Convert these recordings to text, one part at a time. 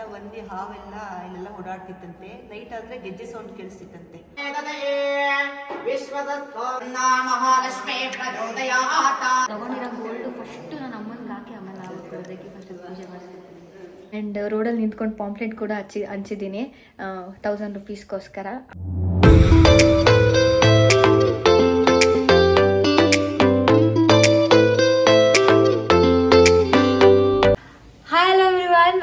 ಎಲ್ಲ ಒಂದಿ ಹಾವೆಲ್ಲ ಇಲ್ಲೆಲ್ಲ ಓಡಾಡ್ತಿತ್ತಂತೆ. ನೈಟ್ ಆದ್ರೆ ಗೆಜ್ಜೆ ಸೌಂಡ್ ಕೇಳಿಸ್ತಿತ್ತಂತೆ. ಮಹಾಲಕ್ಷ್ಮೀ ಪ್ರಚೋದಯಾತ ತಗೊಂಡಿರೋ ಗೋಲ್ಡ್ ಫಸ್ಟ್ ನನ್ನ ಅಮ್ಮನಿಗೆ ಹಾಕಿ ಆಮೇಲೆ ನಾವು ಕೊಡೋದಕ್ಕೆ ಫಸ್ಟ್ ಪೂಜೆ ಮಾಡ್ತೀನಿ ಆ್ಯಂಡ್ ರೋಡಲ್ಲಿ ನಿಂತ್ಕೊಂಡು ಪಾಂಪ್ಲೆಟ್ ಕೂಡ ಹಚ್ಚಿ ಹಂಚಿದ್ದೀನಿ. Thousand ರುಪೀಸ್ಗೋಸ್ಕರ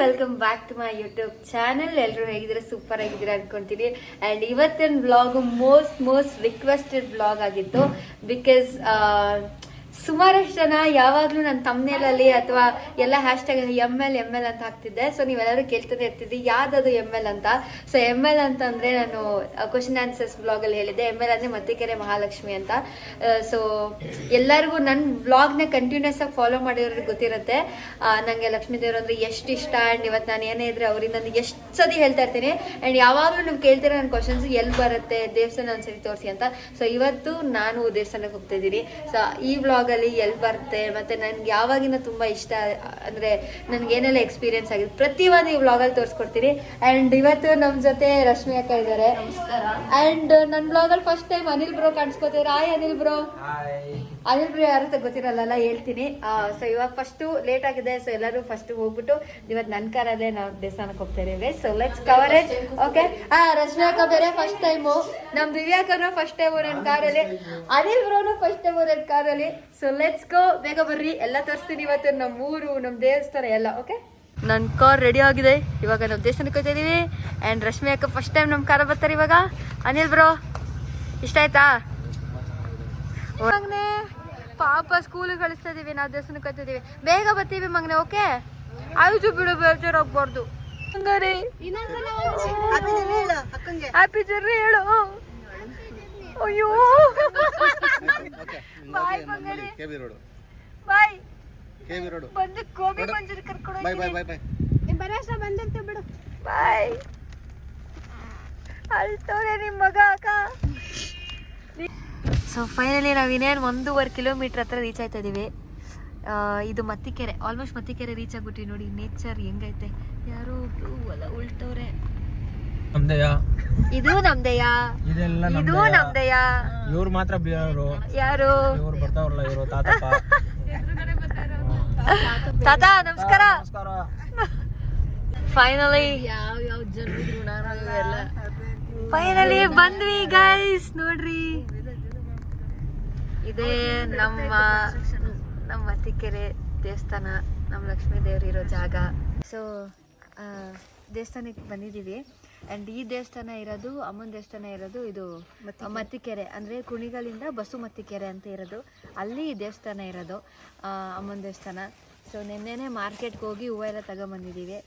welcome back to my YouTube channel ಎಲ್ಲರೂ ಹೇಗಿದ್ರೆ ಸೂಪರ್ ಆಗಿದ್ದೀರಾ ಅನ್ಕೊಂತೀನಿ. ಆ್ಯಂಡ್ ಇವತ್ತಿನ blog most most requested blog ಆಗಿತ್ತು. ಬಿಕಾಸ್ ಸುಮಾರಷ್ಟು ಜನ ಯಾವಾಗಲೂ ನನ್ನ ತಮ್ಮನೇಲಲ್ಲಿ ಅಥವಾ ಎಲ್ಲ hashtag M L M L ಅಂತ ಹಾಕ್ತಿದ್ದೆ. ಸೊ ನೀವೆಲ್ಲರೂ ಕೇಳ್ತಾನೆ ಇರ್ತಿದ್ದೆ ಯಾವ್ದದು ಎಂ ಎಲ್ ಅಂತ. ಸೊ ಎಂ ಎಲ್ ಅಂತಂದರೆ ನಾನು ಕ್ವಶನ್ ಆನ್ಸರ್ಸ್ ಬ್ಲಾಗಲ್ಲಿ ಹೇಳಿದ್ದೆ. ಎಂ ಎಲ್ ಅಂದರೆ ಮತ್ತಿಕೆರೆ ಮಹಾಲಕ್ಷ್ಮಿ ಅಂತ. ಸೊ ಎಲ್ಲರಿಗೂ ನನ್ನ ವ್ಲಾಗ್ನ ಕಂಟಿನ್ಯೂಸ್ ಆಗಿ ಫಾಲೋ ಮಾಡಿರೋರಿಗೆ ಗೊತ್ತಿರುತ್ತೆ. ನನಗೆ ಲಕ್ಷ್ಮೀ ದೇವರು ಅಂದರೆ ಎಷ್ಟು ಇಷ್ಟ. ಆ್ಯಂಡ್ ಇವತ್ತು ನಾನು ಏನೇ ಇದ್ರೆ ಅವ್ರಿಗೆ ನಾನು ಎಷ್ಟು ಸತಿ ಹೇಳ್ತಾ ಇರ್ತೀನಿ. ಆ್ಯಂಡ್ ಯಾವಾಗಲೂ ನೀವು ಕೇಳ್ತೀರ ನನ್ನ ಕ್ವಶನ್ಸ್ ಎಲ್ಲಿ ಬರುತ್ತೆ, ದೇವಸ್ಥಾನ ಒಂದ್ಸರಿ ತೋರಿಸಿ ಅಂತ. ಸೊ ಇವತ್ತು ನಾನು ದೇವಸ್ಥಾನಕ್ಕೆ ಹೋಗ್ತಾ ಇದ್ದೀನಿ. ಸೊ ಈ ವ್ಲಾಗಲ್ಲಿ ಎಲ್ಲಿ ಬರುತ್ತೆ ಮತ್ತು ನನಗೆ ಯಾವಾಗಿನ ತುಂಬ ಇಷ್ಟ ಅಂದರೆ ನನಗೆ ಏನೆಲ್ಲ ಎಕ್ಸ್ಪೀರಿಯೆನ್ಸ್ ಆಗಿದೆ. ಪ್ರತಿಯೊಂದು ಈ ವ್ಲಾಗಲ್ಲಿ ತೋರಿಸ್ಕೊಡ್ತೀನಿ. ಆ್ಯಂಡ್ ಇವತ್ತು ನಮ್ಮ ಜೊತೆ ರಶ್ಮಿ ಅಕ್ಕ ಇದ್ದಾರೆ. ಆ್ಯಂಡ್ ನನ್ನ ವ್ಲಾಗಲ್ಲಿ ಫಸ್ಟ್ ಟೈಮ್ ಅನಿಲ್ ಬ್ರೋ ಕಾಣಿಸ್ಕೋತಿದ್ರು. ಆಯ್ ಅನಿಲ್ ಬ್ರೋ ಅನಿಲ್ ಬ್ರೋ ಯಾರು ಅಂತ ಗೊತ್ತಿರಲ್ಲ ಹೇಳ್ತೀನಿ. ಸೊ ಇವಾಗ ಫಸ್ಟು ಲೇಟ್ ಆಗಿದೆ ಸೊ ಎಲ್ಲರೂ ಫಸ್ಟ್ ಹೋಗ್ಬಿಟ್ಟು ಇವತ್ತು ನನ್ನ ಕಾರಲ್ಲೇ ನಾವು ದೇವಸ್ಥಾನಕ್ಕೆ ಹೋಗ್ತಾ ಇದೀವಿ so let's cover it okay ಆ ರಶ್ಮಿ ಅಕ್ಕ ಬೇರೆ ಫಸ್ಟ್ ಟೈಮು ನಮ್ಮ ದಿವ್ಯಾಕರ್ ಫಸ್ಟ್ ಟೈಮು ನನ್ನ ಕಾರಲ್ಲಿ ಅನಿಲ್ ಬ್ರೋನು ಫಸ್ಟ್ ಟೈಮು ನನ್ನ ಕಾರಲ್ಲಿ ಸೊ ಲೆಟ್ಸ್ ಗೋ ಬೇಗ ಬರ್ರಿ. ಎಲ್ಲ ತರಿಸ್ತೀನಿ ಇವತ್ತು ನಮ್ಮ ಊರು ನಮ್ಮ ದೇವಸ್ಥಾನ ಎಲ್ಲ ಓಕೆ ನನ್ನ ಕಾರ್ ರೆಡಿ ಆಗಿದೆ. ಇವಾಗ ನಾವು ದೇವಸ್ಥಾನಕ್ಕೆ ಹೋಗ್ತಾ ಇದೀವಿ ಆ್ಯಂಡ್ ರಶ್ಮಿ ಅಕ್ಕ ಫಸ್ಟ್ ಟೈಮ್ ನಮ್ಮ ಕಾರ ಬರ್ತಾರೆ ಇವಾಗ. ಅನಿಲ್ ಬ್ರೋ ಇಷ್ಟ ಆಯ್ತಾ? ಪಾಪ ಸ್ಕೂಲಿಗೆ ಕಳಿಸ್ತಾ ಇದೀವಿ ನಾವು ದೇವಸ್ಥಾನಕ್ಕೆ ಹೋಗ್ತಾ ಇದೀವಿ ಬೇಗ ಬರ್ತೀವಿ ಮಗ್ನೆ ಓಕೆ ಆಯ್ತು ಬಿಡು ಬೇಜಾರಾಗ್ಬಾರ್ದು ಹಂಗಾರೆ. ಹ್ಯಾಪಿ ಜರ್ನಿ ಹೇಳು ಅಯ್ಯೋ ಬಾಯ್ ಮಗನೆ ಕೆ ಬಿ ರೋಡು ಬಾಯ್. ಬಂದು ಗೋಬಿ ಮಂಜೂರಿ ಕರ್ಕೊಂಡು ಬಾಯ್ ಬಾಯ್ ಬಾಯ್ ಬಾಯ್ ಬಾಯ್. ಅಳ್ತವ್ರೆ ನಿಮ್ಮ ಮಗ ಅಕ್ಕ. ಸೊ ಫೈನಲಿ ನಾವು ಇನ್ನೇನು ಒಂದೂವರೆ ಕಿಲೋಮೀಟ್ರ್ ಹತ್ರ ರೀಚ್ ಆಯ್ತಾ ಇದೀವಿ. ಇದು ಮತ್ತಿಕೆರೆ ಆಲ್ಮೋಸ್ಟ್ ಮತ್ತಿಕೆರೆ ರೀಚ್ ಆಗ್ಬಿಟ್ಟಿವಿ ನೋಡಿ ನೇಚರ್ ಹೆಂಗೈತೆ. ಯಾರೋ ಒಬ್ರು ಹೊಲ ಉಳ್ತವ್ರೆ ನಮ್ದೆಯಾ? ಇದು ನಮ್ದೆಯಾ. ಇದೆಲ್ಲ ಇದು ನಮ್ದೆಯಾ. ಇವ್ರು ಮಾತ್ರ ಯಾರು? ಇವ್ರು ಬರ್ತಾವ್ರಲ್ಲ ಇವರು ತಾತಪ್ಪ. ತಾತ ನಮಸ್ಕಾರ. ನಮಸ್ಕಾರ. ಫೈನಲಿ ಫೈನಲಿ ಬಂದ್ವಿ ಗೈಸ್ ನೋಡ್ರಿ. ಇದೇ ನಮ್ಮ ನಮ್ಮ ಮತ್ತಿಕೆರೆ ದೇವಸ್ಥಾನ ನಮ್ಮ ಲಕ್ಷ್ಮೀ ದೇವರು ಇರೋ ಜಾಗ. ಸೊ ದೇವಸ್ಥಾನಕ್ಕೆ ಬಂದಿದ್ದೀವಿ. ಆ್ಯಂಡ್ ಈ ದೇವಸ್ಥಾನ ಇರೋದು ಅಮ್ಮನ ದೇವಸ್ಥಾನ ಇರೋದು ಇದು ಮತ್ತಿಕೆರೆ. ಅಂದರೆ ಕುಣಿಗಳಿಂದ ಬಸು ಮತ್ತಿಕೆರೆ ಅಂತ ಇರೋದು. ಅಲ್ಲಿ ಈ ದೇವಸ್ಥಾನ ಇರೋದು ಅಮ್ಮನ ದೇವಸ್ಥಾನ. ಸೊ ನಿನ್ನೆನೆ ಮಾರ್ಕೆಟ್ಗೆ ಹೋಗಿ ಹೂವು ಎಲ್ಲ ತಗೊಂಬಂದಿದ್ದೀವಿ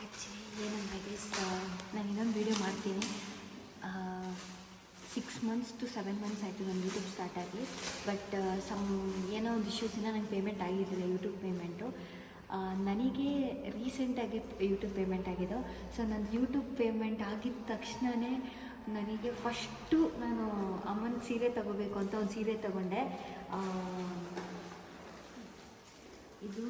ಆ್ಯಕ್ಚುಲಿ ಏನಂದರೆ ಗೈಸ್ ನಾನು ಇನ್ನೊಂದು ವೀಡಿಯೋ ಮಾಡ್ತೀನಿ. Six months to seven months ಆಯಿತು ನನ್ನ ಯೂಟ್ಯೂಬ್ ಸ್ಟಾರ್ಟ್ ಆಗಿ. ಬಟ್ ಸಮ್ ಏನೋ ಒಂದು ಇಶ್ಯೂಸಿಂದ ನಂಗೆ ಪೇಮೆಂಟ್ ಆಗಿದ್ದಿಲ್ಲ ಯೂಟ್ಯೂಬ್ ಪೇಮೆಂಟು ನನಗೆ ರೀಸೆಂಟಾಗಿ ಯೂಟ್ಯೂಬ್ ಪೇಮೆಂಟ್ ಆಗಿದ್ದು. ಸೊ ನನ್ನ ಯೂಟ್ಯೂಬ್ ಪೇಮೆಂಟ್ ಆಗಿದ ತಕ್ಷಣವೇ ನನಗೆ ಫಸ್ಟು ನಾನು ಅಮ್ಮನ ಸೀರೆ ತಗೋಬೇಕು ಅಂತ ಒಂದು ಸೀರೆ ತಗೊಂಡೆ. ಇದು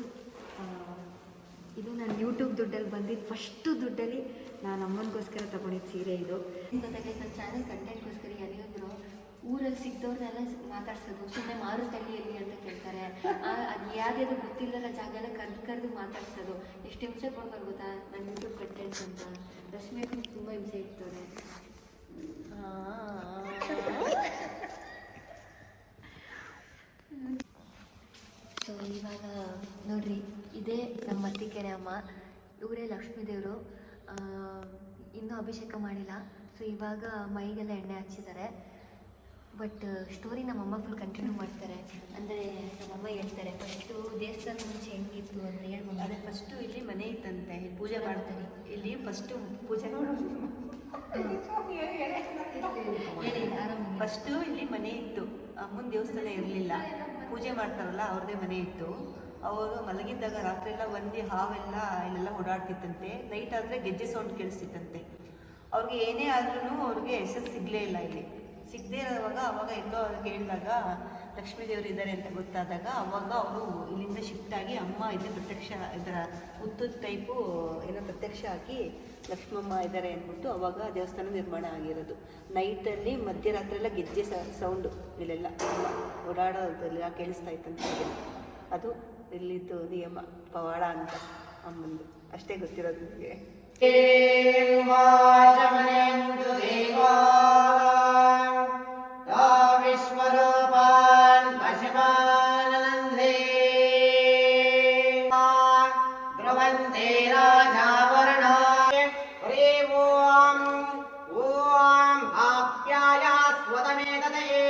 ಇದು ನಾನು ಯೂಟ್ಯೂಬ್ ದುಡ್ಡಲ್ಲಿ ಬಂದಿದ್ದು ಫಸ್ಟು ದುಡ್ಡಲ್ಲಿ ನಾನು ಅಮ್ಮನಿಗೋಸ್ಕರ ತಗೊಂಡಿದ್ದು ಸೀರೆ ಇದು. ಗೊತ್ತಾಗೈತೆ ನನ್ನ ಚಾನಲ್ ಕಂಟೆಂಟ್ಗೋಸ್ಕರ ಯಾರಿಗೊಬ್ಬರು ಊರಲ್ಲಿ ಸಿಗ್ದವ್ರನ್ನೆಲ್ಲ ಮಾತಾಡ್ಸೋದು ಸುಮ್ಮನೆ ಮಾರು ಎಲ್ಲಿ ಅಂತ ಕೇಳ್ತಾರೆ. ಅದು ಯಾವ್ದು ಗೊತ್ತಿಲ್ಲದ ಜಾಗ ಎಲ್ಲ ಕರೆದು ಕರೆದು ಮಾತಾಡ್ಸೋದು. ಎಷ್ಟು ಹಿಂಸೆ ಕೊಡ್ತಾರೆ ಗೊತ್ತಾ? ನನ್ನ ಯೂಟ್ಯೂಬ್ ಕಂಟೆಂಟ್ ಅಂತ. ರಶ್ಮಿ ತುಂಬ ಹಿಂಸೆ ಇರ್ತದೆ ಸೊ ಇವಾಗ ನೋಡ್ರಿ. ಇದೇ ನಮ್ಮ ಮತ್ತಿಕೆರೆ ಅಮ್ಮ. ಇವರೇ ಲಕ್ಷ್ಮೀ ದೇವರು. ಇನ್ನೂ ಅಭಿಷೇಕ ಮಾಡಿಲ್ಲ. ಸೊ ಇವಾಗ ಮೈಗೆಲ್ಲ ಎಣ್ಣೆ ಹಚ್ಚಿದ್ದಾರೆ. ಬಟ್ ಸ್ಟೋರಿ ನಮ್ಮಮ್ಮ ಫುಲ್ ಕಂಟಿನ್ಯೂ ಮಾಡ್ತಾರೆ. ಅಂದರೆ ನಮ್ಮಮ್ಮ ಹೇಳ್ತಾರೆ, ಫಸ್ಟು ದೇವಸ್ಥಾನ ಮುಂಚೆ ಹೆಂಗಿತ್ತು ಅಂತ ಹೇಳ್ಬೋದು ಅದೇ ಫಸ್ಟು ಇಲ್ಲಿ ಮನೆ ಇತ್ತಂತೆ ಪೂಜೆ ಮಾಡ್ತಾರೆ. ಇಲ್ಲಿ ಫಸ್ಟು ಪೂಜೆ ಫಸ್ಟು ಇಲ್ಲಿ ಮನೆ ಇತ್ತು. ಅಮ್ಮನ ದೇವಸ್ಥಾನ ಇರಲಿಲ್ಲ. ಪೂಜೆ ಮಾಡ್ತಾರಲ್ಲ, ಅವ್ರದ್ದೇ ಮನೆ ಇತ್ತು. ಅವರು ಮಲಗಿದ್ದಾಗ ರಾತ್ರಿ ಎಲ್ಲ ಒಂದಿ ಹಾವೆಲ್ಲ ಇಲ್ಲೆಲ್ಲ ಓಡಾಡ್ತಿತ್ತಂತೆ. ನೈಟ್ ಆದರೆ ಗೆಜ್ಜೆ ಸೌಂಡ್ ಕೇಳಿಸ್ತಿತ್ತಂತೆ. ಅವ್ರಿಗೆ ಏನೇ ಆದ್ರೂ ಅವ್ರಿಗೆ ಹೆಸರು ಸಿಗಲೇ ಇಲ್ಲ ಇಲ್ಲಿ. ಸಿಗದೇ ಇರೋವಾಗ ಅವಾಗ ಎಲ್ಲೋ ಕೇಳಿದಾಗ ಲಕ್ಷ್ಮೀ ದೇವರು ಇದ್ದಾರೆ ಅಂತ ಗೊತ್ತಾದಾಗ ಅವಾಗ ಅವರು ಇಲ್ಲಿಂದ ಶಿಫ್ಟ್ ಆಗಿ ಅಮ್ಮ ಇದೆ ಪ್ರತ್ಯಕ್ಷ ಇದರ ಉತ್ತದ ಟೈಪು ಏನೋ ಪ್ರತ್ಯಕ್ಷ ಆಗಿ ಲಕ್ಷ್ಮಮ್ಮ ಇದ್ದಾರೆ ಅಂದ್ಬಿಟ್ಟು ಅವಾಗ ದೇವಸ್ಥಾನ ನಿರ್ಮಾಣ ಆಗಿರೋದು. ನೈಟಲ್ಲಿ ಮಧ್ಯರಾತ್ರಿ ಎಲ್ಲ ಗೆಜ್ಜೆ ಸೌಂಡು ಇಲ್ಲೆಲ್ಲ ಓಡಾಡೋದೆಲ್ಲ ಕೇಳಿಸ್ತಾ ಇತ್ತಂತ. ಅದು ಇಲ್ಲಿದ್ದು ನಿಯಮ ಪವಾಡ ಅಂತ ಅಮ್ಮಂದು ಅಷ್ಟೇ ಗೊತ್ತಿರೋದು ನನಗೆ वाचमनेन्दु देवा या विश्वरूपान् पशुपानन्दे ध्रुवन्ते राजावरणाय हरे ॐ ॐ आप्यायास्वतमेतदये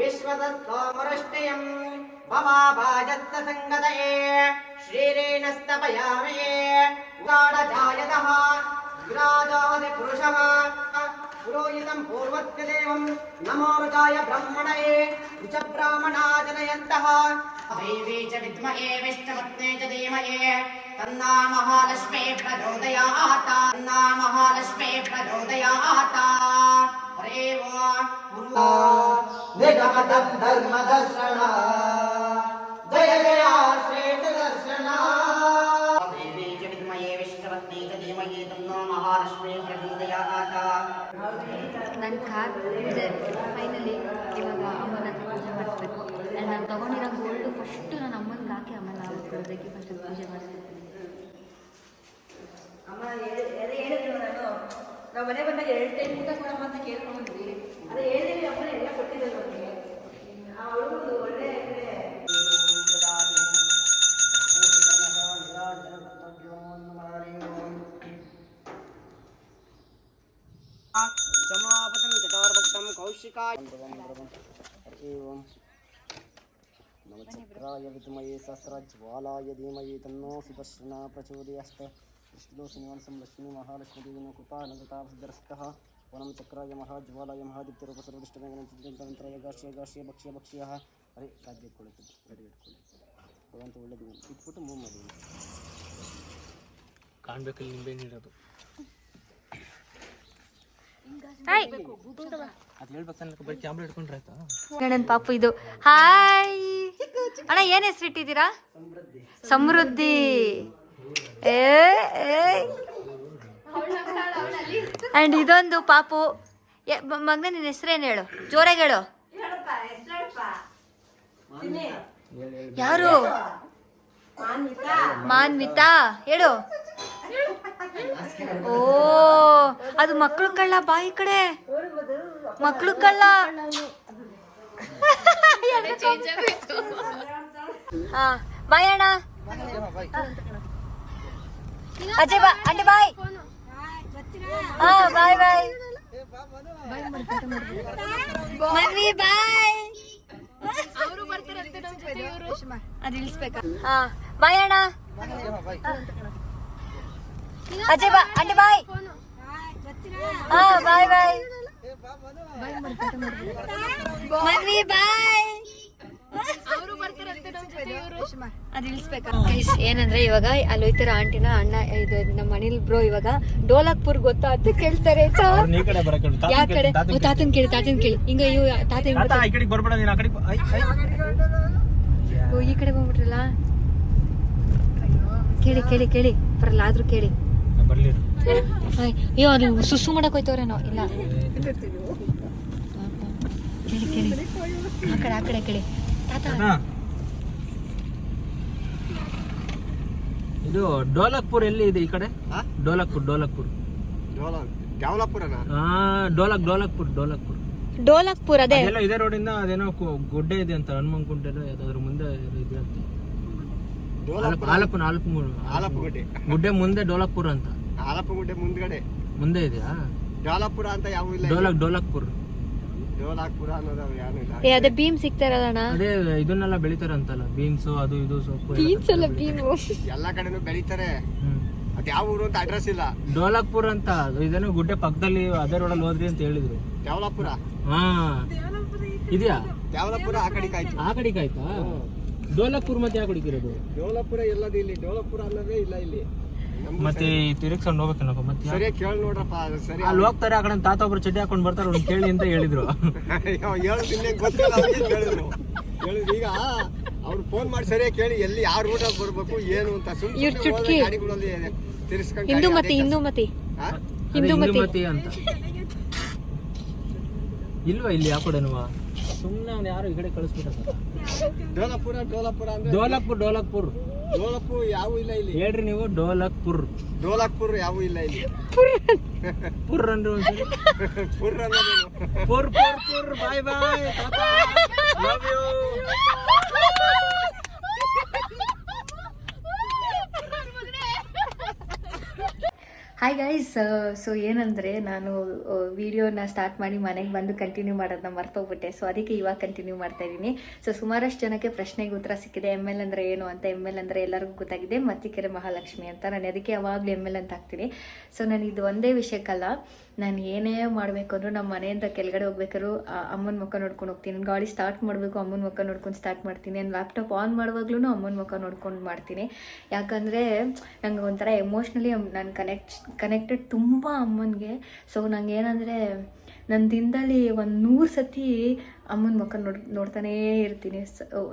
विश्वतस्तोमरुष्टयम् भवाभाजस्य सङ्गतये श्रीरेणस्तपयामये गाढजायतः विराजादिपुरुषः पुरोहितं पूर्वस्य देवं नमो रुचाय ब्रह्मणये च ब्राह्मणा जनयन्तः देवी च विद्महे विष्णुपत्ने च धीमहि तन्ना महालक्ष्मी प्रचोदयात् तन्ना महालक्ष्मी प्रचोदयात् हरे वो निगमतं धर्मदर्शना ನನ್ನ ಕಾರ್ ಫೈನಲಿ ಇವಾಗ ಅಮ್ಮನ ಪೂಜೆ ಮಾಡಿಸ್ಬೇಕು. ಆ್ಯಂಡ್ ನಾನು ತೊಗೊಂಡಿರೋ ಗೋಲ್ಡು ಫಸ್ಟು ನನ್ನ ಅಮ್ಮನಿಗೆ ಹಾಕಿ ಅಮ್ಮನ ಕೊಡೋದಕ್ಕೆ ಫಸ್ಟ್ ಪೂಜೆ ಮಾಡಿಸ್ಬೇಕು. ಅಮ್ಮ ಹೇಳಿದ್ರು ನಾನು. ನಾವು ಮನೆ ಬಂದಾಗ ಎರಡು ಟೈಮ್ ಊಟ ಕೊಡಮ್ಮ ಅಂತ ಕೇಳ್ಕೊಂಡಿದ್ವಿ ಅದೇ ಹೇಳಿದ್ವಿ, ಅಮ್ಮನ ಎಲ್ಲ ಕೊಟ್ಟಿದ್ದಾರೆ ನಮಗೆ ಜ್ವಾಲಾಯ ವಿಧಮಯೇ ಸಹಸ್ರ ಜ್ವಾಲಾಯ ಧೀಮಯೇ ತನ್ನೋ ಸುದರ್ಶನ ಪ್ರಚೋದಯಸ್ತ ವಿಷ್ಣು ಶ್ರೀನಿವಾಸಂ ಲಕ್ಷ್ಮೀ ಮಹಾಲಕ್ಷ್ಮೀ ದೇವಿನ ವನಂ ಚಕ್ರಾಯ ಮಹಾಜ್ವಾಲಾಯ ಮಹಾದಿತ್ಯ ರೂಪ ಸರ್ವದೃಷ್ಟನ ಚಿಂತನಂತರ ಯಗಾಶ್ಯ ಗಾಶ್ಯ ಭಕ್ಷ್ಯ ಭಕ್ಷ್ಯ ಅರೆ ಖಾದ್ಯ ರೆಡಿ ಇಟ್ಬಿಟ್ಟು ಮೂವ್ ಕಾಣಬೇಕು ನೀಡೋದು ಪಾಪ ಇದು. ಹಾಯ್ ಅಣ್ಣ ಏನು ಹೆಸರು ಇಟ್ಟಿದ್ದೀರಾ ಸಮೃದ್ಧಿ. ಅಂಡ್ ಇದೊಂದು ಪಾಪು. ಮಗನ ನಿನ್ನ ಹೆಸರೇನು ಹೇಳು? ಜೋರಾಗಿ ಹೇಳು. ಯಾರು? ಮಾನ್ವಿತಾ. ಹೇಳು. ಓ ಅದು ಮಕ್ಕಳು ಕಳ್ಳ ಬಾಯಿ ಕಡೆ. ಮಕ್ಕಳು ಕಳ್ಳ ಹಾ ಬಾಯ್ ಅಣ್ಣ. ಅಜಯ್ ಬಾ ಅಂಟಿ ಬಾಯ್ ಹಾ ಬಾಯ್ ಬಾಯ್ ಮಮ್ಮಿ ಬಾಯ್ ಅದು ಇಳಿಸ್ಬೇಕಾ? ಹಾ ಬಾಯ್ ಅಣ್ಣ. ಅಜಯ್ ಬಾ ಅಂಟಿ ಬಾಯ್ ಹಾ ಬಾಯ್ ಬಾಯ್ ಮನ್ವಿ ಬಾಯ್ ಅದು ಇಳಿಸ್ಬೇಕಾ. Guys, ಏನಂದ್ರೆ ಇವಾಗ ಅಲ್ಲಿ ಹೋಯ್ತಾರ ಆಂಟಿನ ಅಣ್ಣ ಇದು ನಮ್ಮ ಅನಿಲ್ ಬ್ರೋ ಇವಾಗ ಡೋಲಾಕ್ಪುರ್ ಗೊತ್ತಾ ಅಂತ ಕೇಳ್ತಾರೆ ತಾತನ್ ಯಾವ ಕಡೆ? ತಾತನ್ ಕೇಳಿ. ತಾತನ್ ಕೇಳಿ ಹಿಂಗ ಇವ್ ತಾತ ಹೆಂಗ್ ಈ ಕಡೆಗೆ ಬರ್ಬೇಡ ನೀನು ಆ ಕಡೆಗೆ ಬ- ಐ, ಐ. ಓ ಈ ಕಡೆ ಬಂದ್ಬಿಟ್ರಲ್ಲ? ಕೇಳಿ ಕೇಳಿ ಕೇಳಿ. ಬರಲ್ಲ ಆದ್ರೂ ಕೇಳಿ. ಅಯ್ಯೋ ಅಲ್ಲಿ ಸುಸು ಮಾಡಕ್ ಹೋಯ್ತವ್ರೇನೋ? ಇಲ್ಲ. ಕೇಳಿ ಕೇಳಿ. ಆ ಕಡೆ ಆ ಕಡೆ ಕೇಳಿ ತಾತ. ಇದು ಡೋಲಕ್ಪುರ್ ಎಲ್ಲಿ ಇದೆ ಈ ಕಡೆ? ಡೋಲಕ್ಪುರ್ ಡೋಲಕ್ಪುರ್. ಡೋಲಕ್ ಡೋಲಕ್ಪುರ್ ಡೋಲಕ್ಪುರ್. ಡೋಲಕ್ಪುರ್ ಅದೇ. ಎಲ್ಲ ಇದೆ ರೋಡಿಂದ ಅದೇನೋ ಕು- ಗುಡ್ಡೆ ಇದೆ ಅಂತ ಹನುಮನ್ ಗುಡ್ಡೆ ಯಾವ್ದಾದ್ರು ಮುಂದೆ ಇದೆ ಅಂತ ಆಲಪ್- ಆಲಪ್ಪನ ಆಲಪ್ಪನ ಗುಡ್ಡೆ ಮುಂದೆ ಡೋಲಕ್ಪುರ್ ಅಂತ. ಆಲಪ್ಪಗುಡ್ಡೆ ಮುಂದ್ಗಡೆ. ಮುಂದೆ ಇದೆಯಾ? ಡೋಲಾಪುರ ಅಂತ ಯಾವ ಇಲ್ಲ ಡೋಲಕ್ ಡೋಲಕ್ಪುರ್. ಡೋಲಾಕ್ಪುರ ಅನ್ನೋದು ಏನು ಇಲ್ಲ. ಏ ಅದೇ ಭೀಮ್ ಸಿಗ್ತಾರಲ್ಲಣ್ಣ? ಅದೇ ಇದನ್ನೆಲ್ಲ ಬೆಳಿತಾರಂತಲ್ಲ ಬೀನ್ಸ್ ಅದು ಇದು ಸೊಪ್ಪು ಎಲ್ಲ ಬೀನ್ಸ್ ಅಲ್ಲ ಭೀಮು. ಎಲ್ಲ ಕಡೆನೂ ಬೆಳಿತಾರೆ. ಹ್ಮ್. ಅದ್ ಯಾವ ಊರು ಅಂತ ಅಡ್ರೆಸ್ ಇಲ್ಲ. ಡೋಲಕ್ಪುರ್ ಅಂತ ಅದು ಇದೇನೋ ಗುಡ್ಡೆ ಪಕ್ಕದಲ್ಲಿ ಅದೇ ರೋಡಲ್ಲಿ ಹೋದ್ರಿ ಅಂತ ಹೇಳಿದ್ರು. ಡೆವಲಪುರ ಹಾ. ಇದೆಯಾ? ಡೆವಲಪುರ ಆ ಕಡೆ ಕಾಯ್ತು ಆ ಕಡೆಗೆ ಆಯ್ತಾ? ಡೋಲಕ್ಪುರ್ ಮತ್ತೆ ಯಾವ ಕಡೆಗೆ ಇರೋದು ಡೆವಲಪುರ ಎಲ್ಲದು ಇಲ್ಲಿ. ಡೋಲಾಪುರ ಅನ್ನೋದೇ ಇಲ್ಲ ಇಲ್ಲಿ. ಮತ್ತೆ ತಿರುಗಿಸ್ಕೊಂಡು ಹೋಗ್ಬೇಕನ್ನಪ್ಪ ಹೋಗ್ಬೇಕೇನಪ್ಪ ಮತ್ತೆ ಸರಿ ಸರಿಯಾಗಿ ಕೇಳಿ ನೋಡ್ರಪ್ಪ ಅದು ಸರಿ ಅಲ್ಲಿ ಹೋಗ್ತಾರೆ ಆ ಕಡೆ ತಾತ ಒಬ್ರು ಚಡ್ಡಿ ಹಾಕೊಂಡು ಬರ್ತಾರೆ ಅವ್ರನ್ನ ಕೇಳಿ ಅಂತ ಹೇಳಿದ್ರು. ಹೇಳು ಇನ್ನೇನ್ ಗೊತ್ತಿಲ್ಲ ಅವ್ರಿಗೆ ಕೇಳಿದ್ರು. ಹೇಳಿದ್ರು ಈಗ ಅವ್ರು ಫೋನ್ ಮಾಡಿ ಸರಿಯಾಗಿ ಕೇಳಿ ಎಲ್ಲಿ ಯಾವ ಊಟ ಬರ್ಬೇಕು ಏನು ಅಂತ ಸುಮ್ಮನೆ ಗಾಡಿಗಳಲ್ಲಿ ತಿರ್ಸ್ಕೊಂಡು ಹಿಂದೂಮತಿ ಹಿಂದೂಮತಿ ಅದೇ ಹಿಂದುಮತಿ ಅಂತ. ಇಲ್ವಾ ಇಲ್ಲಿ ಯಾವ ಕಡೆನುವಾ ಸುಮ್ಮನೆ ಅವ್ನು ಯಾರು ಈ ಕಡೆ ಕಳಿಸ್ಬಿಟ್ಟ ಡೋಲಪುರ ಡೋಲಪುರ ಅಂದ್ರೆ ಡೋಲಕ್ಪುರ್ ಡೋಲಪುರ್ ಯಾವೂ ಇಲ್ಲ ಇಲ್ಲಿ. ಹೇಳ್ರಿ ನೀವು ಡೋಲಕ್ಪುರ್. ಡೋಲಕ್ಪುರ್ ಯಾವೂ ಇಲ್ಲ ಇಲ್ಲಿ. ಪುರ್ ಅಂದ್ರೆ ಒಂದ್ಸರಿ ಪುರ್ ಅನ್ನೋದೇನು ಪುರ್ ಪುರ್ ಪುರ್ bye bye. Love you hi guys so ಏನಂದರೆ ನಾನು ವೀಡಿಯೋನ ಸ್ಟಾರ್ಟ್ ಮಾಡಿ ಮನೆಗೆ ಬಂದು ಕಂಟಿನ್ಯೂ ಮಾಡೋದನ್ನ ಮರ್ತೋಗ್ಬಿಟ್ಟೆ. ಸೊ ಅದಕ್ಕೆ ಇವಾಗ ಕಂಟಿನ್ಯೂ ಮಾಡ್ತಾ ಇದ್ದೀನಿ. ಸೊ ಸುಮಾರಷ್ಟು ಜನಕ್ಕೆ ಪ್ರಶ್ನೆಗೆ ಉತ್ತರ ಸಿಕ್ಕಿದೆ. ಎಂ ಎಲ್ ಅಂದರೆ ಏನು ಅಂತ ಎಂ ಎಲ್ ಅಂದರೆ ಎಲ್ಲರಿಗೂ ಗೊತ್ತಾಗಿದೆ. ಮತ್ತಿಕೆರೆ ಮಹಾಲಕ್ಷ್ಮಿ ಅಂತ. ನಾನು ಅದಕ್ಕೆ ಯಾವಾಗಲೂ ಎಂ ಎಲ್ ಅಂತ ಹಾಕ್ತೀನಿ. ಸೊ ನಾನು ಇದು ಒಂದೇ ವಿಷಯಕ್ಕಲ್ಲ. ನಾನು ಏನೇ ಮಾಡಬೇಕು ಅಂದರೂ ನಮ್ಮ ಮನೆಯಿಂದ ಕೆಳಗಡೆ ಹೋಗ್ಬೇಕಾದ್ರು ಅಮ್ಮನ ಮುಖ ನೋಡ್ಕೊಂಡು ಹೋಗ್ತೀನಿ. ನಾನು ಗಾಡಿ ಸ್ಟಾರ್ಟ್ ಮಾಡಬೇಕು, ಅಮ್ಮನ ಮುಖ ನೋಡ್ಕೊಂಡು ಸ್ಟಾರ್ಟ್ ಮಾಡ್ತೀನಿ. ನಾನು ಲ್ಯಾಪ್ಟಾಪ್ ಆನ್ ಮಾಡುವಾಗ್ಲೂ ಅಮ್ಮನ ಮುಖ ನೋಡ್ಕೊಂಡು ಮಾಡ್ತೀನಿ. ಯಾಕಂದರೆ ನಂಗೆ ಒಂಥರ ಎಮೋಷ್ನಲಿ ನಾನು ಕನೆಕ್ಟ್ ಕನೆಕ್ಟೆಡ್ ತುಂಬ ಅಮ್ಮನಿಗೆ. ಸೊ ನಂಗೆ ಏನಂದರೆ ನನ್ನ ದಿನದಲ್ಲಿ ಒಂದು ನೂರು ಸತಿ ಅಮ್ಮನ ಮುಖ ನೋಡ್, ನೋಡ್ತಾನೇ ಇರ್ತೀನಿ.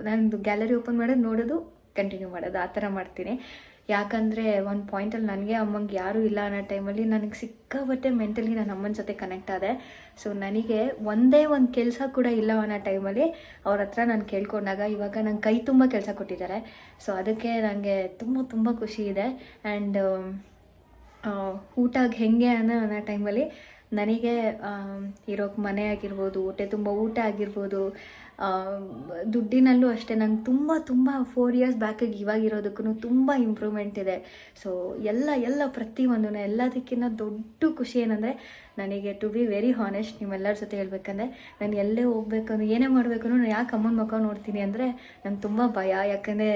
ನಂದು ಗ್ಯಾಲರಿ ಓಪನ್ ಮಾಡೋದು, ನೋಡೋದು ಕಂಟಿನ್ಯೂ ಮಾಡೋದು, ಆ ಥರ ಮಾಡ್ತೀನಿ. ಯಾಕಂದರೆ, ಒಂದು ಪಾಯಿಂಟಲ್ಲಿ ನನಗೆ ಅಮ್ಮಂಗೆ ಯಾರೂ ಇಲ್ಲ ಅನ್ನೋ ಟೈಮಲ್ಲಿ ನನಗೆ ಸಿಕ್ಕಾಬಟ್ಟೆ ಮೆಂಟಲಿ ನಾನು ಅಮ್ಮನ ಜೊತೆ ಕನೆಕ್ಟ್ ಆದೆ. ಸೊ ನನಗೆ ಒಂದೇ ಒಂದು ಕೆಲಸ ಕೂಡ ಇಲ್ಲ ಅನ್ನೋ ಟೈಮಲ್ಲಿ ಅವ್ರ ಹತ್ರ ನಾನು ಕೇಳ್ಕೊಂಡಾಗ ಇವಾಗ ನಂಗೆ ಕೈ ತುಂಬ ಕೆಲಸ ಕೊಟ್ಟಿದ್ದಾರೆ. ಸೊ ಅದಕ್ಕೆ ನನಗೆ ತುಂಬ ತುಂಬ ಖುಷಿ ಇದೆ. ಆ್ಯಂಡ್ ಊಟ ಹೆಂಗೆ ಅನ್ನೋ ಅನ್ನೋ ಟೈಮಲ್ಲಿ ನನಗೆ ಇರೋಕ್ಕೆ ಮನೆ ಆಗಿರ್ಬೋದು ಊಟ ತುಂಬ ಊಟ ಆಗಿರ್ಬೋದು ದುಡ್ಡಿನಲ್ಲೂ ಅಷ್ಟೇ, ನಂಗೆ ತುಂಬ ತುಂಬ ಫೋರ್ ಇಯರ್ಸ್ ಬ್ಯಾಕಿಗೆ ಇವಾಗಿರೋದಕ್ಕೂ ತುಂಬ ಇಂಪ್ರೂವ್ಮೆಂಟ್ ಇದೆ. ಸೊ ಎಲ್ಲ ಎಲ್ಲ ಪ್ರತಿಯೊಂದು ಎಲ್ಲದಕ್ಕಿಂತ ದೊಡ್ಡ ಖುಷಿ ಏನಂದರೆ ನನಗೆ ಟು ಬಿ ವೆರಿ ಹಾನೆಸ್ಟ್ ನಿಮ್ಮೆಲ್ಲರ ಜೊತೆ ಹೇಳ್ಬೇಕಂದ್ರೆ ನಾನು ಎಲ್ಲೇ ಹೋಗ್ಬೇಕಂದ್ರೆ, ಏನೇ ಮಾಡಬೇಕು ನಾನು ಯಾಕೆ ಅಮ್ಮನ ಮುಖ ನೋಡ್ತೀನಿ ಅಂದರೆ ನಂಗೆ ತುಂಬ ಭಯ. ಯಾಕಂದರೆ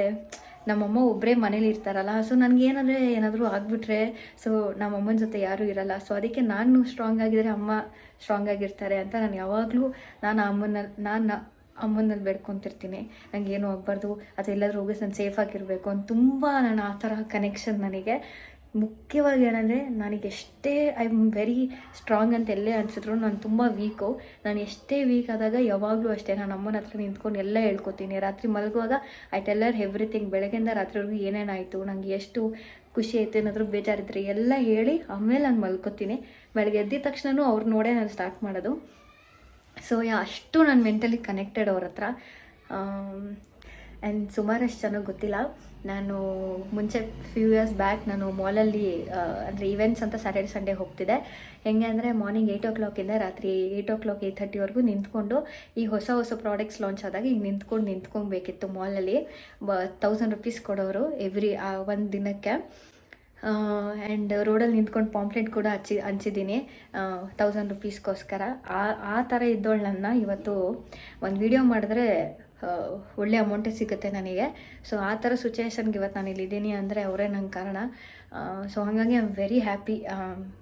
ನಮ್ಮಮ್ಮ ಒಬ್ಬರೇ ಮನೇಲಿ ಇರ್ತಾರಲ್ಲ ಸೊ ನನಗೆ ಏನಾದರೆ ಏನಾದರೂ ಆಗಿಬಿಟ್ರೆ ಸೊ ನಮ್ಮಮ್ಮನ ಜೊತೆ ಯಾರೂ ಇರಲ್ಲ. ಸೊ ಅದಕ್ಕೆ ನಾನು ಸ್ಟ್ರಾಂಗ್ ಆಗಿದ್ರೆ ಅಮ್ಮ ಸ್ಟ್ರಾಂಗ್ ಆಗಿರ್ತಾರೆ ಅಂತ ನಾನು ಯಾವಾಗಲೂ ನಾನು ಅಮ್ಮನ ನಾನು ಅಮ್ಮನಲ್ಲಿ ಬೇಡ್ಕೊತಿರ್ತೀನಿ. ನಂಗೆ ಏನೂ ಆಗಬಾರ್ದು. ಅದು ಎಲ್ಲಾದರೂ ಹೋಗಿ ನಾನು ಸೇಫಾಗಿರಬೇಕು ಅಂತ ತುಂಬ ನಾನು ಆ ಥರ ಕನೆಕ್ಷನ್ ನನಗೆ. ಮುಖ್ಯವಾಗಿ ಏನಂದರೆ ನನಗೆ ಎಷ್ಟೇ ಐ ಆಮ್ ವೆರಿ ಸ್ಟ್ರಾಂಗ್ ಅಂತ ಎಲ್ಲೇ ಅನಿಸಿದ್ರು ನಾನು ತುಂಬ ವೀಕು ನಾನು ಎಷ್ಟೇ ವೀಕ್ ಆದಾಗ ಯಾವಾಗಲೂ ಅಷ್ಟೇ, ನಾನು ಅಮ್ಮನ ಹತ್ರ ನಿಂತ್ಕೊಂಡು ಎಲ್ಲ ಹೇಳ್ಕೊತೀನಿ. ರಾತ್ರಿ ಮಲಗುವಾಗ ಐ ಟೆಲ್ಲರ್ ಎವ್ರಿಥಿಂಗ್ ಬೆಳಗ್ಗೆಯಿಂದ ರಾತ್ರಿವರೆಗೂ ಏನೇನಾಯಿತು ನನಗೆ ಎಷ್ಟು ಖುಷಿ ಆಯಿತು ಏನಾದರೂ ಬೇಜಾರಿದ್ರೆ ಎಲ್ಲ ಹೇಳಿ ಆಮೇಲೆ ನಾನು ಮಲ್ಕೋತೀನಿ. ಬೆಳಗ್ಗೆ ಎದ್ದಿದ ತಕ್ಷಣವೂ ಅವ್ರು ನೋಡೇ ನಾನು ಸ್ಟಾರ್ಟ್ ಮಾಡೋದು. ಸೊ ಯಾ, ಅಷ್ಟು ನಾನು ಮೆಂಟಲಿ ಕನೆಕ್ಟೆಡ್ ಅವ್ರ ಹತ್ರ. ಆ್ಯಂಡ್ ಸುಮಾರಷ್ಟು ಚೆನ್ನಾಗಿ ಗೊತ್ತಿಲ್ಲ. ನಾನು ಮುಂಚೆ ಫ್ಯೂ ಇಯರ್ಸ್ ಬ್ಯಾಕ್ ನಾನು ಮಾಲಲ್ಲಿ ಅಂದರೆ ಈವೆಂಟ್ಸ್ ಅಂತ ಸ್ಯಾಟರ್ಡೆ ಸಂಡೇ ಹೋಗ್ತಿದ್ದೆ. ಹೆಂಗೆ ಅಂದರೆ ಮಾರ್ನಿಂಗ್ ಏಯ್ಟ್ ಓ ಕ್ಲಾಕಿಂದ ರಾತ್ರಿ ಏಯ್ಟ್ ಓ ಕ್ಲಾಕ್ ಏಯ್ಟ್ ಥರ್ಟಿವರೆಗೂ ನಿಂತ್ಕೊಂಡು ಈ ಹೊಸ ಹೊಸ ಪ್ರಾಡಕ್ಟ್ಸ್ ಲಾಂಚ್ ಆದಾಗ ಈಗ ನಿಂತ್ಕೊಂಡು ನಿಂತ್ಕೊಬೇಕಿತ್ತು ಮಾಲಲ್ಲಿ ಬ ತೌಸಂಡ್ ರುಪೀಸ್ ಕೊಡೋರು ಎವ್ರಿ ಒಂದು ದಿನಕ್ಕೆ. ಆ್ಯಂಡ್ ರೋಡಲ್ಲಿ ನಿಂತ್ಕೊಂಡು ಪಾಂಪ್ಲೆಟ್ ಕೂಡ ಹಚ್ಚಿ ಹಂಚಿದ್ದೀನಿ. ತೌಸಂಡ್ ರುಪೀಸ್ಗೋಸ್ಕರ ಆ ಆ ಥರ ಇದ್ದೋಳು ನನ್ನ ಇವತ್ತು ಒಂದು ವಿಡಿಯೋ ಮಾಡಿದ್ರೆ ಆ, ಒಳ್ಳೆ ಅಮೌಂಟೇ ಸಿಗುತ್ತೆ ನನಗೆ. ಸೊ ಆ ಥರ ಸಿಚುವೇಶನ್ಗೆ ಇವತ್ತು ನಾನು ಇಲ್ಲಿದ್ದೀನಿ ಅಂದರೆ ಅವರೇ ನಂಗೆ ಕಾರಣ. ಸೊ ಹಾಗಾಗಿ I am very happy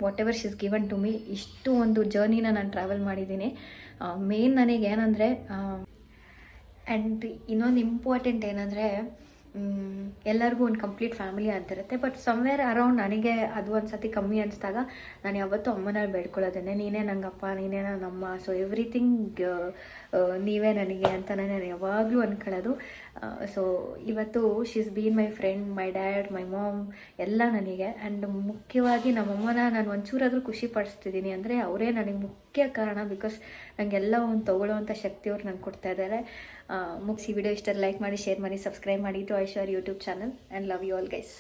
whatever she's given to me ಇಷ್ಟು ಒಂದು ಜರ್ನಿನ ನಾನು ಟ್ರಾವೆಲ್ ಮಾಡಿದ್ದೀನಿ. ಮೇನ್ ನನಗೆ ಏನಂದರೆ ಆ್ಯಂಡ್ ಇನ್ನೊಂದು ಇಂಪಾರ್ಟೆಂಟ್ ಏನಂದರೆ ಎಲ್ಲರಿಗೂ ಒಂದು ಕಂಪ್ಲೀಟ್ ಫ್ಯಾಮಿಲಿ ಅಂತಿರುತ್ತೆ. ಬಟ್ ಸಮ್ವೇರ್ ಅರೌಂಡ್ ನನಗೆ ಅದು ಒಂದು ಸತಿ ಕಮ್ಮಿ ಅನಿಸ್ದಾಗ ನಾನು ಯಾವತ್ತೂ ಅಮ್ಮನ ಬೇಡ್ಕೊಳ್ಳೋದೇನೆ ನೀನೇ ನಂಗಪ್ಪ ನೀನೇ ನನ್ನಮ್ಮ ಸೊ ಎವ್ರಿಥಿಂಗ್ ನೀವೇ ನನಗೆ ಅಂತ ನಾನು ಯಾವಾಗಲೂ ಅಂದ್ಕೊಳ್ಳೋದು ಸೊ ಇವತ್ತು she's been my friend my dad my mom ಎಲ್ಲ ನನಗೆ. ಆ್ಯಂಡ್ ಮುಖ್ಯವಾಗಿ ನಮ್ಮಮ್ಮನ ನಾನು ಒಂಚೂರಾದರೂ ಖುಷಿ ಪಡಿಸ್ತಿದ್ದೀನಿ ಅಂದರೆ ಅವರೇ ನನಗೆ ಮುಖ್ಯ ಕಾರಣ ಬಿಕಾಸ್ ನನಗೆಲ್ಲ ಒಂದು ತೊಗೊಳ್ಳೋವಂಥ ಶಕ್ತಿ ಅವ್ರು ನಂಗೆ ಕೊಡ್ತಾ ಇದ್ದಾರೆ ಮುಗಿಸಿ ವಿಡಿಯೋ ಇಷ್ಟ ಲೈಕ್ ಮಾಡಿ ಶೇರ್ ಮಾಡಿ ಸಬ್ಸ್ಕ್ರೈಬ್ ಮಾಡಿ. To Aishwar YouTube channel and love you all guys